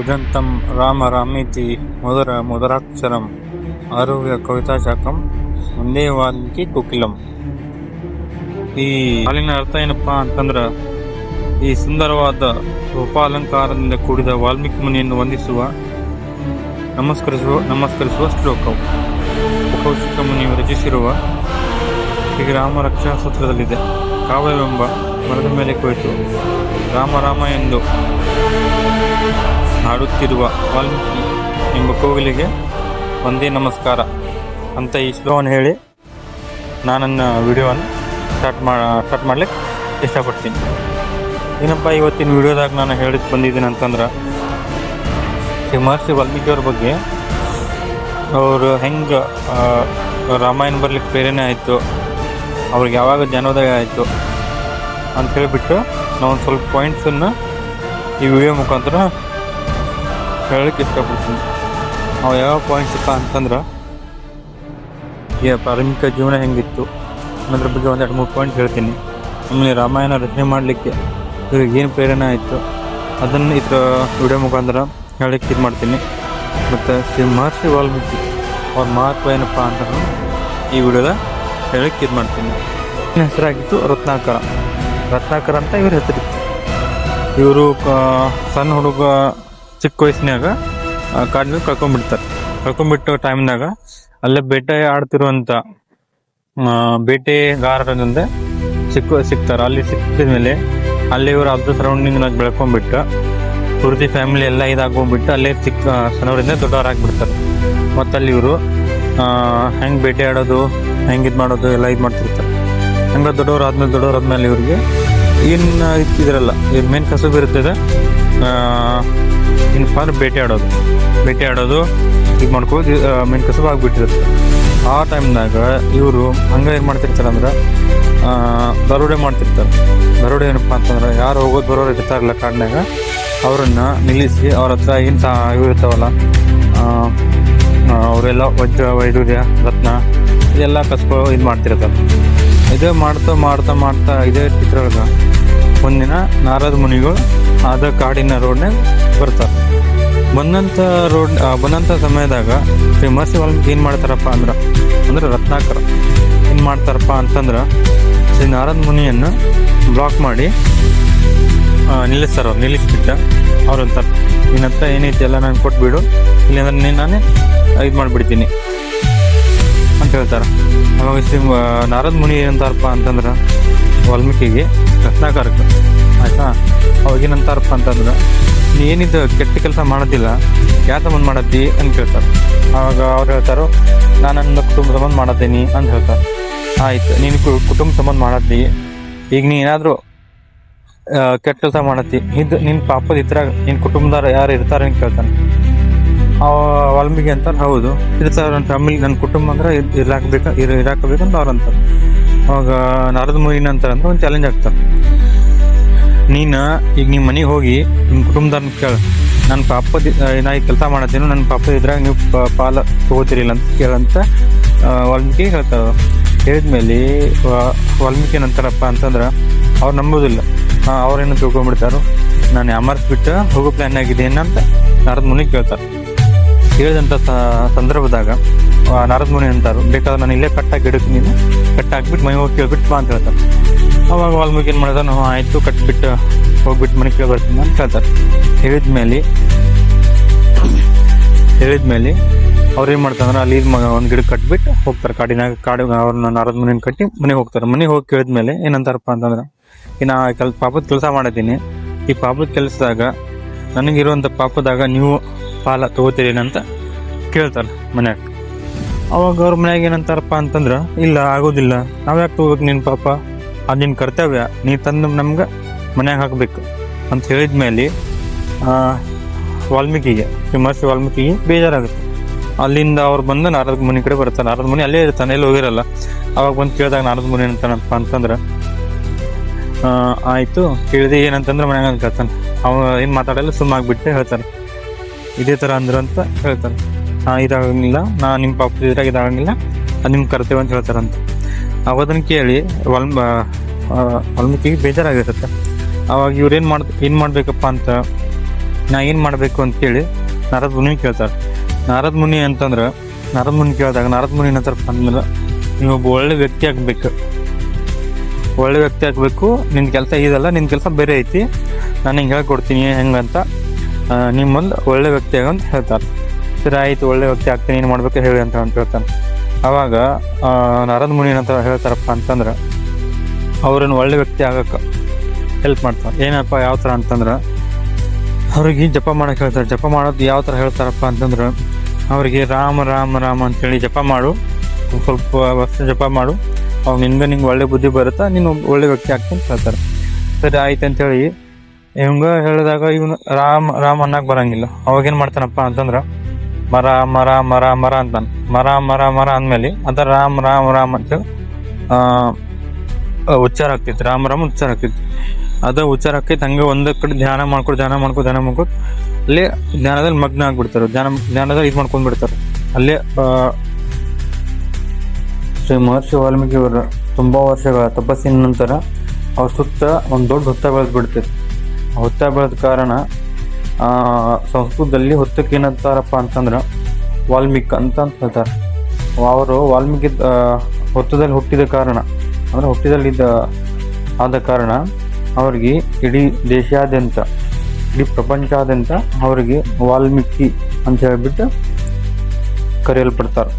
ఉదంతం రామ రామీతి మధుర మధురాక్షరం ఆరోగ్య కవితా ಶಾಕಂ ಒಂದೇ ವಾಲ್ಮೀಕಿ ಕುಕಿಲಂ ಈ ಹಾಲಿನ ಅರ್ಥ ಏನಪ್ಪಾ ಅಂತಂದ್ರ ಈ ಸುಂದರವಾದ ರೂಪಾಲಂಕಾರದಿಂದ ಕೂಡಿದ ವಾಲ್ಮೀಕಿ ಮುನಿಯನ್ನು ವಂದಿಸುವ ನಮಸ್ಕರಿಸುವ ನಮಸ್ಕರಿಸುವ ಶ್ಲೋಕವು ಕೌಶಿಕ ಮುನಿಯು ರಚಿಸಿರುವ ಈ ರಾಮ ರಕ್ಷಾ ಸೂತ್ರದಲ್ಲಿದೆ ಕಾವ್ಯವೆಂಬ ಮರದ ಮೇಲೆ ಕುಳಿತು ರಾಮ ರಾಮ ಎಂದು ಹಾಡುತ್ತಿರುವ ವಾಲ್ಮೀಕಿ ಎಂಬ ಕೋಗಿಲಿಗೆ ಒಂದೇ ನಮಸ್ಕಾರ ಅಂತ ಈ ಶ್ಲೋವನ್ನು ಹೇಳಿ ನಾನು ನನ್ನ ವಿಡಿಯೋವನ್ನು ಸ್ಟಾರ್ಟ್ ಮಾ, ಸ್ಟಾರ್ಟ್ ಮಾಡಲಿಕ್ಕೆ ಇಷ್ಟಪಡ್ತೀನಿ. ಏನಪ್ಪ ಇವತ್ತಿನ ವಿಡಿಯೋದಾಗ ನಾನು ಹೇಳಿದ್ ಬಂದಿದ್ದೀನಿ ಅಂತಂದ್ರೆ, ಶ್ರೀ ಮಹರ್ಷಿ ವಾಲ್ಮೀಕಿಯವ್ರ ಬಗ್ಗೆ ಅವರು ಹೆಂಗೆ ರಾಮಾಯಣ ಬರ್ಲಿಕ್ಕೆ ಪ್ರೇರಣೆ ಆಯಿತು, ಅವ್ರಿಗೆ ಯಾವಾಗ ಜನೋದಯ ಆಯಿತು ಅಂತ ಹೇಳಿಬಿಟ್ಟು ನಾವು ಒಂದು ಸ್ವಲ್ಪ ಪಾಯಿಂಟ್ಸನ್ನು ಈ ವಿಡಿಯೋ ಮುಖಾಂತರ ಹೇಳಕ್ಕೆ ಇಷ್ಟಪಡ್ತೀನಿ. ಅವು ಯಾವ ಪಾಯಿಂಟ್ಸಪ್ಪ ಅಂತಂದ್ರೆ ಈಗ ಪ್ರಾರಂಭಿಕ ಜೀವನ ಹೆಂಗಿತ್ತು ಅನ್ನೋದ್ರ ಬಗ್ಗೆ ಒಂದು ಎರಡು ಮೂರು ಪಾಯಿಂಟ್ ಹೇಳ್ತೀನಿ. ಆಮೇಲೆ ರಾಮಾಯಣ ರಚನೆ ಮಾಡಲಿಕ್ಕೆ ಇವ್ರಿಗೆ ಏನು ಪ್ರೇರಣೆ ಆಯಿತು ಅದನ್ನು ಇದ್ರ ವಿಡಿಯೋ ಮುಖಾಂತರ ಹೇಳಕ್ಕೆ ಇದು ಮಾಡ್ತೀನಿ. ಮತ್ತು ಶ್ರೀ ಮಹರ್ಷಿ ವಾಲ್ಮೀಕಿ ಅವ್ರ ಮಹತ್ವ ಏನಪ್ಪ ಅಂತ ಈ ವಿಡಿಯೋದ ಹೇಳಕ್ಕೆ ಇದು ಮಾಡ್ತೀನಿ. ಹೆಸರಾಗಿತ್ತು ರತ್ನಾಕರ. ರತ್ನಾಕರ ಅಂತ ಇವ್ರ ಹೆಸರಿತ್ತು ಇವರು ಸಣ್ಣ ಹುಡುಗ ಚಿಕ್ಕ ವಯಸ್ಸಿನಾಗ ಕಾಡಿನ ಕಳ್ಕೊಂಡ್ಬಿಡ್ತಾರೆ ಕಳ್ಕೊಂಡ್ಬಿಟ್ಟು ಟೈಮ್ನಾಗ ಅಲ್ಲೇ ಬೇಟೆ ಆಡ್ತಿರುವಂಥ ಬೇಟೆಗಾರರಂದ್ರೆ ಸಿಕ್ಕ ಸಿಗ್ತಾರೆ. ಅಲ್ಲಿ ಸಿಕ್ಕಿದ ಮೇಲೆ, ಅಲ್ಲಿ ಇವರು ಅರ್ಧ ಸರೌಂಡಿಂಗ್ನಾಗ ಬೆಳ್ಕೊಂಡ್ಬಿಟ್ಟು, ಪೂರ್ತಿ ಫ್ಯಾಮಿಲಿ ಎಲ್ಲ ಇದಾಗೋಗ್ಬಿಟ್ಟು ಅಲ್ಲೇ ಚಿಕ್ಕ ಸಣ್ಣವರಿಂದ ದೊಡ್ಡವರಾಗ್ಬಿಡ್ತಾರೆ. ಮತ್ತು ಅಲ್ಲಿ ಇವರು ಹೆಂಗೆ ಬೇಟೆ ಆಡೋದು, ಹೆಂಗೆ ಇದು ಮಾಡೋದು ಎಲ್ಲ ಇದು ಮಾಡ್ತಿರ್ತಾರೆ. ಹಂಗೆ ದೊಡ್ಡವ್ರು ಆದ್ಮೇಲೆ ದೊಡ್ಡವ್ರು ಆದ್ಮೇಲೆ ಇವ್ರಿಗೆ ಏನು ಇದ್ರಲ್ಲ ಇವ್ರ ಮೇನ್ ಕಸುಬು ಇರ್ತದೆ ಇನ್ ಅಂದ್ರೆ ಬೇಟೆ ಆಡೋದು. ಬೇಟೆ ಆಡೋದು, ಇದು ಮಾಡ್ಕೊಂಡು ಮೀನು ಕಸಬು ಆಗಿಬಿಟ್ಟಿರುತ್ತೆ. ಆ ಟೈಮ್ನಾಗ ಇವರು ಹಂಗೆ ಏನು ಮಾಡ್ತಿರ್ತಾರೆ ಅಂದ್ರೆ ದರೋಡೆ ಮಾಡ್ತಿರ್ತಾರೆ. ದರೋಡೆ ಏನಪ್ಪ ಅಂತಂದ್ರೆ, ಯಾರು ಹೋಗೋದು ಬರೋರು ಇರ್ತಾರಲ್ಲ ಕಾಡಿನಾಗ ಅವರನ್ನು ನಿಲ್ಲಿಸಿ ಅವ್ರ ಹತ್ರ ಏನು ಇವು ಇರ್ತಾವಲ್ಲ ಅವರೆಲ್ಲ ವಜ್ರ ವೈಡೂರ್ಯ ರತ್ನ, ಇದೆಲ್ಲ ಕಸ್ಕೊ ಇದು ಮಾಡ್ತಿರ್ತಾರೆ. ಇದು ಮಾಡ್ತಾ ಮಾಡ್ತಾ ಮಾಡ್ತಾ ಇದೇ ಚಿತ್ರೊಳಗೆ ಒಂದಿನ ನಾರದ ಮುನಿಗಳು ಅದ ಕಾಡಿನ ರೋಡ್ನಾಗ ಬರ್ತಾರೆ. ಬಂದಂಥ ರೋಡ್ ಬಂದಂಥ ಸಮಯದಾಗ ಶ್ರೀ ಮಹರ್ಷಿ ವಾಲ್ಮೀಕಿ ಏನು ಮಾಡ್ತಾರಪ್ಪ ಅಂದ್ರೆ ಅಂದ್ರೆ ರತ್ನಾಕರ ಏನು ಮಾಡ್ತಾರಪ್ಪ ಅಂತಂದ್ರೆ ಶ್ರೀ ನಾರದ ಮುನಿಯನ್ನು ಬ್ಲಾಕ್ ಮಾಡಿ ನಿಲ್ಲಿಸ್ತಾರೆ ಅವ್ರು, ನಿಲ್ಲಿಸ್ಬಿಟ್ಟ ಅವ್ರು ಅಂತಾರೆ. ನಿನ್ನ ಹತ್ರ ಏನೈತಿ ಎಲ್ಲ ನಾನು ಕೊಟ್ಬಿಡು, ಇಲ್ಲಾಂದ್ರೆ ನೀನು ನಾನೇ ಇದು ಮಾಡಿಬಿಡ್ತೀನಿ ಅಂತ ಹೇಳ್ತಾರೆ. ಅವಾಗ ಶ್ರೀ ನಾರದ ಮುನಿ ಏನಂತಾರಪ್ಪ ಅಂತಂದ್ರೆ ವಾಲ್ಮೀಕಿಗೆ ರತ್ನಾಕರಕ್ಕೆ. ಆಯ್ತಾ? ಅವಾಗೇನಂತಾರಪ್ಪ ಅಂತಂದ್ರೆ ಏನಿದು ಕೆಟ್ಟ ಕೆಲಸ ಮಾಡೋದಿಲ್ಲ ಯಾಕೆ ಸಂಬಂಧ ಮಾಡತ್ತಿ? ಅಂತ ಕೇಳ್ತಾರೆ. ಆವಾಗ ಅವ್ರು ಹೇಳ್ತಾರೋ, ನಾನು ನನ್ನ ಕುಟುಂಬ ಸಂಬಂಧ ಮಾಡತ್ತೀನಿ ಅಂತ ಹೇಳ್ತಾರೆ. ಆಯ್ತು, ನೀನು ಕುಟುಂಬ ಸಂಬಂಧ ಮಾಡತ್ತಿ. ಈಗ ನೀ ಏನಾದರೂ ಕೆಟ್ಟ ಕೆಲಸ ಮಾಡತ್ತಿ. ಇದು ನಿನ್ನ ಪಾಪದ ಇದ್ರಾಗ ನಿನ್ನ ಕುಟುಂಬದವ್ರು ಯಾರು ಇರ್ತಾರೆ ಅಂತ ಕೇಳ್ತಾನೆ. ಅವ, ವಾಲ್ಮೀಕಿ ಅಂತಾರೆ, ಹೌದು ಇರ್ತಾರೆ ನನ್ನ ಫ್ಯಾಮಿಲಿ ನನ್ನ ಕುಟುಂಬ ಅಂದ್ರೆ ಇರ್- ಇರ್ಲಾಕ್ ಬೇಕಾ ಇರ್ ಇರಾಕ ಬೇಕಂತ ಅವ್ರು ಅಂತಾರೆ. ಅವಾಗ ನಾರದ ಮುನಿನ ಅಂತಾರೆ ಅಂದ್ರೆ ಒಂದು ಚಾಲೆಂಜ್ ಆಗ್ತಾರೆ ನೀನು ಈಗ ನಿಮ್ಮ ಮನೆಗೆ ಹೋಗಿ ನಿಮ್ಮ ಕುಟುಂಬದವ್ರನ್ನ ಕೇಳು. ನನ್ನ ಪಾಪ ನಾ ಈಗ ಕೆಲಸ ಮಾಡತ್ತೀನಿ ನನ್ನ ಪಾಪದ ಇದ್ರಾಗ ನೀವು ಪಾಲ ತಗೋತಿರಿಲ್ಲ ಅಂತ ಕೇಳಂತ ವಾಲ್ಮೀಕಿ ಹೇಳ್ತಾರೆ ಅವ್ರು. ಹೇಳಿದ್ಮೇಲೆ ವಾಲ್ಮೀಕಿ ಏನಂತಾರಪ್ಪ ಅಂತಂದ್ರೆ ಅವ್ರು ನಂಬೋದಿಲ್ಲ. ಅವ್ರೇನು ತಿಳ್ಕೊಂಡ್ಬಿಡ್ತಾರೋ ನಾನು ಬಿಟ್ಟು ಹೋಗೋ ಪ್ಲ್ಯಾನ್ ಆಗಿದೆ ಅಂತ ನಾರದ ಮುನಿ ಕೇಳ್ತಾರೆ. ಕೇಳಿದಂಥ ಸಂದರ್ಭದಾಗ ನಾರದ ಮುನಿ ಅಂತಾರು, ಬೇಕಾದ್ರೆ ನಾನು ಇಲ್ಲೇ ಕಟ್ಟಾಗಿ ಇಡಕ್ಕೆ ನೀನು ಕಟ್ಟಾಕ್ಬಿಟ್ಟು ಮೈ ಹೋಗಿ ಕೇಳ್ಬಿಟ್ಟು ಬಾ ಅಂತ ಹೇಳ್ತಾರೆ. ಅವಾಗ ವಾಲ್ಮೀಕಿ ಏನು ಮಾಡಿದ ನಾವು ಆಯಿತು, ಕಟ್ಬಿಟ್ಟು ಹೋಗ್ಬಿಟ್ಟು ಮನೆ ಕೇಳಿ ಬರ್ತೀನಿ ಅಂತ ಹೇಳ್ತಾರೆ. ಹೇಳಿದ್ಮೇಲೆ ಹೇಳಿದ್ಮೇಲೆ ಅವ್ರು ಏನು ಮಾಡ್ತಾರೆ ಅಲ್ಲಿ ಒಂದು ಗಿಡ ಕಟ್ಬಿಟ್ಟು ಹೋಗ್ತಾರೆ. ಕಾಡಿನಾಗ ಕಾಡು, ಅವ್ರನ್ನ ನಾರದ ಮನೇನ ಕಟ್ಟಿ ಮನೆಗೆ ಹೋಗ್ತಾರೆ. ಮನೆಗೆ ಹೋಗಿ ಕೇಳಿದ್ಮೇಲೆ ಏನಂತಾರಪ್ಪ ಅಂತಂದ್ರೆ, ಇನ್ನು ಆ ಕೆಲ, ಪಾಪದ ಕೆಲಸ ಮಾಡಿದ್ದೀನಿ. ಈ ಪಾಪದ ಕೆಲಸದಾಗ ನನಗಿರುವಂಥ ಪಾಪದಾಗ ನೀವು ಪಾಲ ತಗೋತೀರೇನಂತ ಕೇಳ್ತಾರೆ ಮನ್ಯಾಗ. ಅವಾಗ ಅವ್ರ ಮನ್ಯಾಗ ಏನಂತಾರಪ್ಪ ಅಂತಂದ್ರೆ, ಇಲ್ಲ, ಆಗೋದಿಲ್ಲ. ನಾವು ಯಾಕೆ ತಗೋಬೇಕು ನಿನ್ನ ಪಾಪ? ಅದು ನಿನ್ನ ಕರ್ತವ್ಯ. ನೀ ತಂದು ನಮ್ಗೆ ಮನ್ಯಾಗ ಹಾಕಬೇಕು ಅಂತ ಹೇಳಿದ ಮೇಲೆ ವಾಲ್ಮೀಕಿಗೆ ಮಹರ್ಷಿ ವಾಲ್ಮೀಕಿಗೆ ಬೇಜಾರಾಗುತ್ತೆ. ಅಲ್ಲಿಂದ ಅವ್ರು ಬಂದು ನಾರದ ಮುನಿ ಕಡೆ ಬರ್ತಾರೆ ನಾರದ ಮುನಿ ಅಲ್ಲೇ ಇರ್ತಾನೆ, ಎಲ್ಲಿ ಹೋಗಿರಲ್ಲ. ಅವಾಗ ಬಂದು ಕೇಳಿದಾಗ ನಾರದ ಮುನಿ ಅಂತಾನಪ್ಪ ಅಂತಂದ್ರೆ ಆಯಿತು, ಕೇಳಿದೆ ಏನಂತಂದ್ರೆ ಮನ್ಯಾಗ ಅಂತ ಕೇಳ್ತಾನೆ ಅವ ಏನು ಮಾತಾಡಲ್ಲ ಸುಮ್ಮ ಹೇಳ್ತಾನೆ. ಇದೇ ಥರ ಅಂದ್ರೆ ಅಂತ ಹೇಳ್ತಾನೆ. ಹಾಂ ಇದಾಗಂಗಿಲ್ಲ, ನಾ ನಿಮ್ಮ ಪಾಪ ಇದ್ರಾಗ ಇದಾಗಂಗಿಲ್ಲ, ಅದು ನಿಮ್ಮ ಕರ್ತವ್ಯ ಅಂತ ಹೇಳ್ತಾರಂತ. ಅವದನ್ನು ಕೇಳಿ ವಾಲ್ಮ ವಾಲ್ಮೀಕಿಗೆ ಬೇಜಾರಾಗಿರುತ್ತೆ. ಅವಾಗ ಇವ್ರು ಏನು ಮಾಡ್ ಏನು ಮಾಡಬೇಕಪ್ಪ ಅಂತ ನಾ ಏನು ಮಾಡಬೇಕು ಅಂತೇಳಿ ನಾರದ ಮುನಿ ಕೇಳ್ತಾರೆ ನಾರದ ಮುನಿ ಅಂತಂದ್ರೆ ನಾರದ ಮುನಿ ಕೇಳಿದಾಗ ನಾರದ ಮುನಿ ಏನಂತಾರಪ್ಪ ಅಂದ್ಮೇಲೆ ನೀವು ಒಬ್ಬ ಒಳ್ಳೆ ವ್ಯಕ್ತಿ ಆಗಬೇಕು. ಒಳ್ಳೆ ವ್ಯಕ್ತಿ ಆಗಬೇಕು ನಿನ್ನ ಕೆಲಸ ಇದಲ್ಲ ನಿನ್ನ ಕೆಲಸ ಬೇರೆ ಐತಿ ನಾನು ಹಿಂಗೆ ಹೇಳ್ಕೊಡ್ತೀನಿ ಹೆಂಗಂತ ಆ, ನಿಮ್ಮ ಮುಂದೆ ಒಳ್ಳೆ ವ್ಯಕ್ತಿ ಆಗ ಅಂತ ಹೇಳ್ತಾರೆ ಸರಿ ಆಯಿತು ಒಳ್ಳೆ ವ್ಯಕ್ತಿ ಆಗ್ತೀನಿ ಏನು ಮಾಡ್ಬೇಕು ಹೇಳಿ ಅಂತ ಅಂತ ಹೇಳ್ತಾನೆ ಅವಾಗ ನಾರದ ಮುನಿ ಏನಂತ ಹೇಳ್ತಾರಪ್ಪ ಅಂತಂದ್ರೆ ಅವ್ರನ್ನ ಒಳ್ಳೆ ವ್ಯಕ್ತಿ ಆಗಕ್ಕೆ ಹೆಲ್ಪ್ ಮಾಡ್ತಾರೆ. ಏನಪ್ಪ, ಯಾವ ಥರ ಅಂತಂದ್ರೆ, ಅವ್ರಿಗೆ ಜಪ ಮಾಡೋಕೆ ಹೇಳ್ತಾರೆ. ಜಪ ಮಾಡೋದು ಯಾವ ಥರ ಹೇಳ್ತಾರಪ್ಪ ಅಂತಂದ್ರೆ, ಅವರಿಗೆ ರಾಮ ರಾಮ ರಾಮ ಅಂತೇಳಿ ಜಪ ಮಾಡು. ಸ್ವಲ್ಪ ವರ್ಷ ಜಪ ಮಾಡು. ಅವಾಗ ನಿನ್ಗೆ ನಿಂಗೆ ಒಳ್ಳೆ ಬುದ್ಧಿ ಬರುತ್ತಾ, ನೀನು ಒಳ್ಳೆ ವ್ಯಕ್ತಿ ಆಗ್ತೀನಿ ಅಂತ ಹೇಳ್ತಾರೆ. ಸರಿ, ಆಯ್ತು ಅಂತೇಳಿ, ಇವಂಗ ಹೇಳಿದಾಗ ಇವನು ರಾಮ, ರಾಮ್ ಅನ್ನಕ್ಕೆ ಬರಂಗಿಲ್ಲ. ಅವಾಗೇನು ಮಾಡ್ತಾನಪ್ಪ ಅಂತಂದ್ರೆ ಮರ ಮರ ಮರ ಮರ ಅಂತಾನೆ. ಮರ ಮರ ಮರ ಅಂದಮೇಲೆ ಅದರ ರಾಮ್ ರಾಮ್ ರಾಮ್ ಅಂತ ಉಚ್ಚಾರ ಆಗ್ತೈತಿ ರಾಮ್ ರಾಮ್ ಉಚ್ಚಾರ ಆಗ್ತಿತ್ತು ಅದ ಉಚ್ಚಾರ ಆಕೈತೆ ಹಂಗೆ ಒಂದೇ ಕಡೆ ಧ್ಯಾನ ಮಾಡ್ಕೊಂಡು ಧ್ಯಾನ ಮಾಡ್ಕೊ, ಧ್ಯಾನ ಮಾಡ್ಕೊಂಡು ಅಲ್ಲಿ ಧ್ಯಾನದಲ್ಲಿ ಮಗ್ನ ಆಗ್ಬಿಡ್ತಾರೆ. ಧ್ಯಾನ ಧ್ಯಾನದಲ್ಲಿ ಇದು ಮಾಡ್ಕೊಂಡು ಬಿಡ್ತಾರೆ. ಅಲ್ಲೇ ಶ್ರೀ ಮಹರ್ಷಿ ವಾಲ್ಮೀಕಿ ಅವರು ತುಂಬಾ ವರ್ಷಗಳ ತಪಸ್ಸಿನ ನಂತರ ಅವ್ರ ಸುತ್ತ ಒಂದು ದೊಡ್ಡ ಹುತ್ತ ಬೆಳೆದು ಬಿಡ್ತೈತಿ ಹುತ್ತ ಬೆಳೆದ ಕಾರಣ ಸಂಸ್ಕೃತದಲ್ಲಿ ಹೊತ್ತಕ್ಕೆ ಏನಂತಾರಪ್ಪ ಅಂತಂದ್ರೆ ವಾಲ್ಮೀಕಿ ಅಂತ ಅಂತ ಹೇಳ್ತಾರೆ. ಅವರು ವಾಲ್ಮೀಕಿ ಹೊತ್ತದಲ್ಲಿ ಹುಟ್ಟಿದ ಕಾರಣ, ಅಂದ್ರೆ ಹುಟ್ಟಿದಲ್ಲಿದ್ದ, ಆದ ಕಾರಣ ಅವ್ರಿಗೆ ಇಡೀ ದೇಶಾದ್ಯಂತ, ಇಡೀ ಪ್ರಪಂಚಾದ್ಯಂತ ಅವರಿಗೆ ವಾಲ್ಮೀಕಿ ಅಂತ ಹೇಳಿಬಿಟ್ಟು ಕರೆಯಲ್ಪಡ್ತಾರೆ.